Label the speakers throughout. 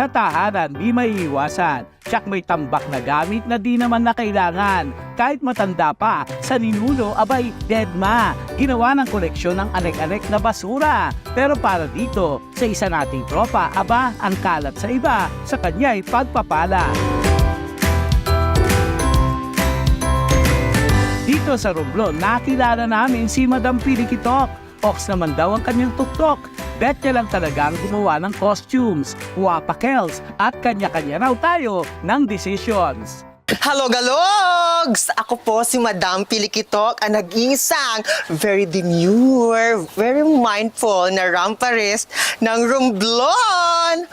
Speaker 1: Sa tahanan, di may iwasan. Tsak may tambak na gamit na di naman na kailangan. Kahit matanda pa, sa ninuno, abay, dead ma. Ginawa ng koleksyon ng anek-anek na basura. Pero para dito, sa isa nating tropa, aba, ang kalat sa iba, sa kanya'y pagpapala. Dito sa Romblon, nakilala namin si Madam Pilikitok. Ox naman daw ang kanyang tuktok. Bet niya lang talagang gumawa ng costumes, wapakels, at kanya-kanya raw tayo ng decisions.
Speaker 2: Hello, galogs! Ako po si Madam Pilikitok, ang nag-iisang very demure, very mindful na ramparist ng Romblon!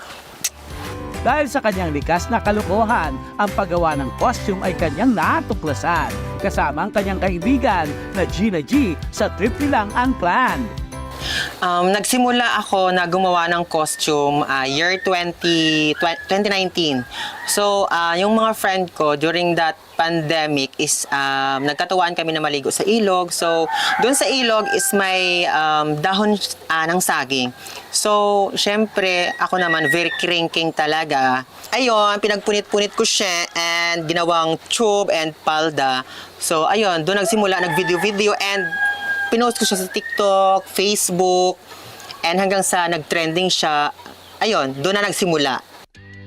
Speaker 1: Dahil sa kanyang likas na kalukuhan, ang paggawa ng costume ay kanyang natuklasan. Kasama ang kanyang kaibigan na Gina G sa trip nilang unplanned.
Speaker 2: Um, nagsimula ako na gumawa ng costume uh, year 20, 2019. So, uh, yung mga friend ko during that pandemic is um, nagkatuwaan kami na maligo sa ilog. So, doon sa ilog is may um, dahon uh, ng saging. So, syempre, ako naman very crinking talaga. Ayun, pinagpunit-punit ko siya and ginawang tube and palda. So, ayun, doon nagsimula, nag-video-video and pinost ko siya sa TikTok, Facebook, and hanggang sa nag-trending siya, ayun, doon na nagsimula.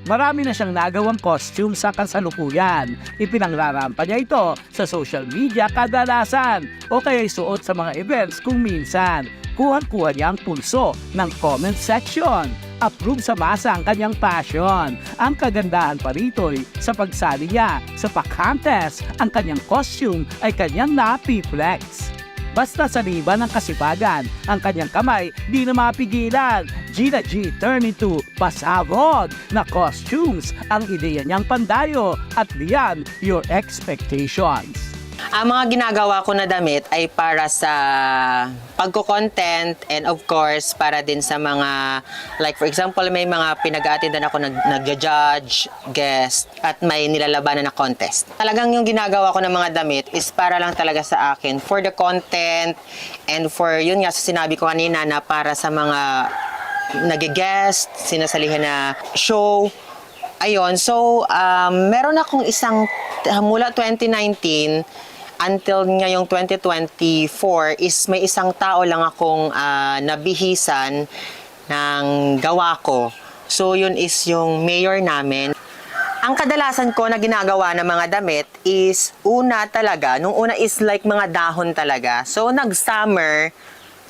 Speaker 1: Marami na siyang nagawang costume sa kasalukuyan. Ipinanglarampa niya ito sa social media kadalasan o kaya suot sa mga events kung minsan. Kuhan-kuha niya ang pulso ng comment section. Approve sa masa ang kanyang passion. Ang kagandahan pa rito'y sa pagsali niya sa pa-contest, ang kanyang costume ay kanyang napi-flex. Basta sa liba ng kasipagan, ang kanyang kamay di na mapigilan. Gina G turn into pasabog na costumes ang ideya niyang pandayo at liyan your expectations.
Speaker 2: Ang mga ginagawa ko na damit ay para sa pagko-content and of course para din sa mga like for example may mga pinag-aatindan ako nag nagja-judge, guest at may nilalabanan na contest. Talagang yung ginagawa ko ng mga damit is para lang talaga sa akin for the content and for yun nga sa sinabi ko kanina na para sa mga nag-guest, sinasalihan na show. Ayun, so um, meron akong isang mula 2019 until ngayong 2024 is may isang tao lang akong ah, nabihisan ng gawa ko. So yun is yung mayor namin. Ang kadalasan ko na ginagawa ng mga damit is una talaga, nung una is like mga dahon talaga. So nag-summer,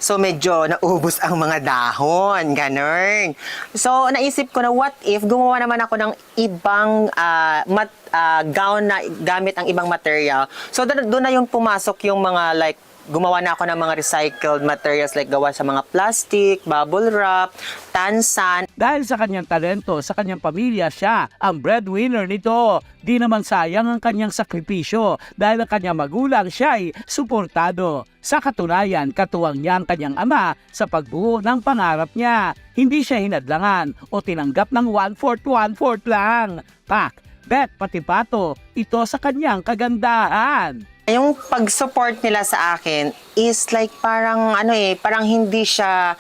Speaker 2: so medyo naubos ang mga dahon, ganun. So naisip ko na what if gumawa naman ako ng ibang ah, mat, ah, gown na gamit ang ibang material. So doon na yung pumasok yung mga like gumawa na ako ng mga recycled materials like gawa sa mga plastic, bubble wrap, tansan,
Speaker 1: Dahil sa kanyang talento, sa kanyang pamilya, siya ang breadwinner nito. Di naman sayang ang kanyang sakripisyo dahil ang kanyang magulang siya ay suportado. Sa katunayan, katuwang niya ang kanyang ama sa pagbuo ng pangarap niya. Hindi siya hinadlangan o tinanggap ng one-fourth, one-fourth lang. Pak, bet, pati pato, ito sa kanyang kagandahan.
Speaker 2: Yung pag-support nila sa akin is like parang ano eh, parang hindi siya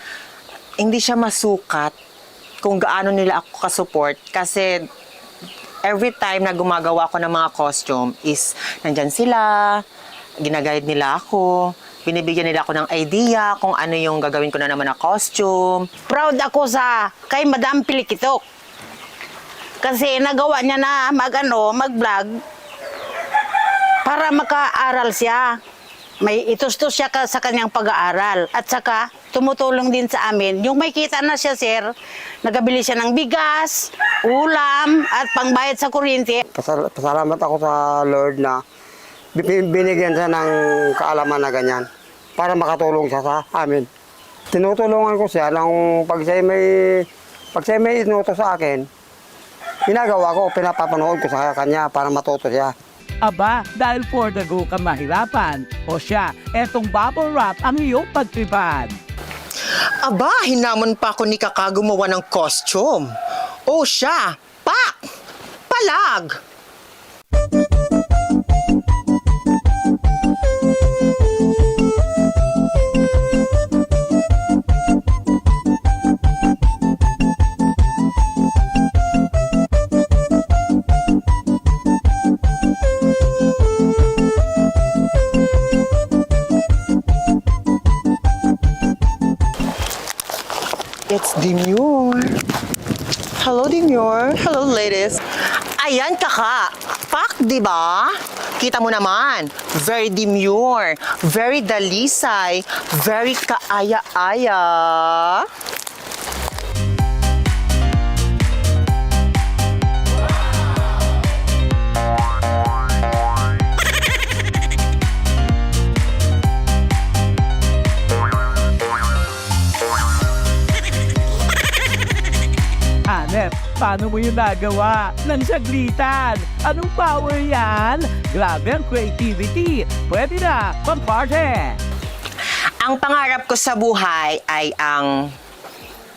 Speaker 2: hindi siya masukat kung gaano nila ako ka-support kasi every time na gumagawa ko ng mga costume is nandyan sila, ginaguide nila ako, binibigyan nila ako ng idea kung ano yung gagawin ko na naman na costume.
Speaker 3: proud ako sa kay Madam Pilikitok. Kasi nagawa niya na mag ano, mag-vlog para makaaral siya. May itustos siya ka sa kanyang pag-aaral. At saka, tumutulong din sa amin. Yung may kita na siya, sir, nagabili siya ng bigas, ulam, at pangbayad sa kuryente.
Speaker 4: Pasal- pasalamat ako sa Lord na bi- binigyan siya ng kaalaman na ganyan para makatulong siya sa amin. Tinutulungan ko siya ng pag siya may pag siya may sa akin, ginagawa ko, pinapapanood ko sa kanya para matuto siya.
Speaker 1: Aba, dahil for the go ka mahirapan. O siya, etong bubble wrap ang iyong pagtripan.
Speaker 2: Aba, hinamon pa ako ni Kaka gumawa ng costume. O siya, pak! Palag! It's Demure. Hello, Demure. Hello, ladies. Ayan, kaka. Pak, di ba? Kita mo naman. Very demure. Very dalisay. Very kaaya-aya.
Speaker 1: Paano mo yun nagawa? Nang saglitan. Anong power yan? Grabe ang creativity. Pwede na, pang-party.
Speaker 2: Ang pangarap ko sa buhay ay ang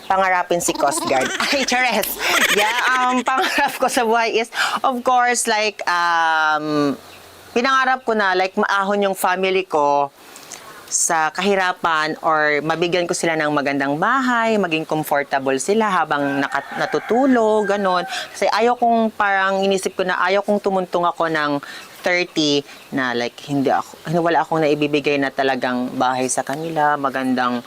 Speaker 2: pangarapin si Coast Guard. Ay, Chares! Yeah, ang pangarap ko sa buhay is, of course, like, um, pinangarap ko na, like, maahon yung family ko sa kahirapan or mabigyan ko sila ng magandang bahay, maging comfortable sila habang nakat- natutulog, ganon. Kasi ayaw kong parang inisip ko na ayaw kong tumuntong ako ng 30 na like hindi ako wala akong naibibigay na talagang bahay sa kanila, magandang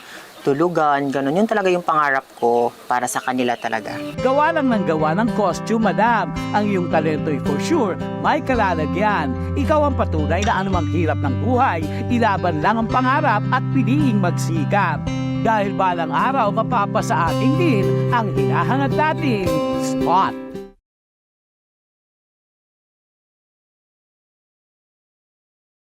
Speaker 2: tulugan, ganon. Yun talaga yung pangarap ko para sa kanila talaga.
Speaker 1: Gawa lang ng gawa ng costume, madam. Ang iyong talento ay for sure, may kalalagyan. Ikaw ang patunay na anumang hirap ng buhay, ilaban lang ang pangarap at piliing magsikap. Dahil balang araw mapapasa ating din ang hinahangat nating spot.